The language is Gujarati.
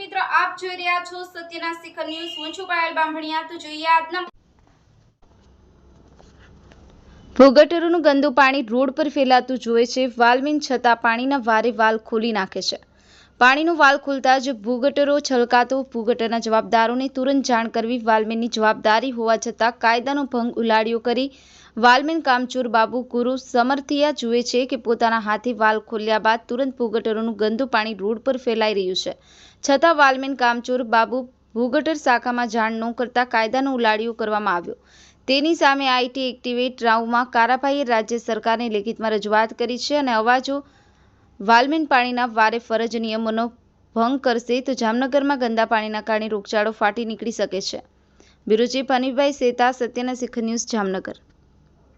દર્શક મિત્રો, આપ જોઈ રહ્યા છો સત્યના શિખર ન્યૂઝ. હું છું પાયલ બાંભણિયા તો જોઈએ આજના ભોગટરોનું ગંદુ પાણી રોડ પર ફેલાતું જોવે છે. વાલમીન છતાં પાણીના વારે વાલ ખોલી નાખે છે. પાણીનો વાલ ખુલતા જ ભૂગટરો છલકાતો. ભૂગટરના જવાબદારોને તુરંત જાણ કરવી વાલમેનની જવાબદારી હોવા છતાં કાયદાનો ભંગ ઉલાડ્યો કરી વાલમેન કામચોર બાબુ ગુરુ સમર્થિયા જુએ છે કે પોતાના હાથે વાલ ખોલ્યા બાદ તુરંત ભૂગટરોનું ગંદુ પાણી રોડ પર ફેલાઈ રહ્યું છે. છતાં વાલમેન કામચોર બાબુ ભૂગટર શાખામાં જાણ ન કરતા કાયદાનો ઉલાડિયો કરવામાં આવ્યો. તેની સામે આઈટી એક્ટિવેટ રાઉમાં કારાભાઈએ રાજ્ય સરકારને લેખિતમાં રજૂઆત કરી છે અને અવાજો વાલમીન પાણીના વારે ફરજ નિયમોનો ભંગ કરશે તો જામનગરમાં ગંદા પાણીના કારણે રોગચાળો ફાટી નીકળી શકે છે. બ્યુરો ચીફ સેતા, સત્યના શિખર ન્યૂઝ જામનગર.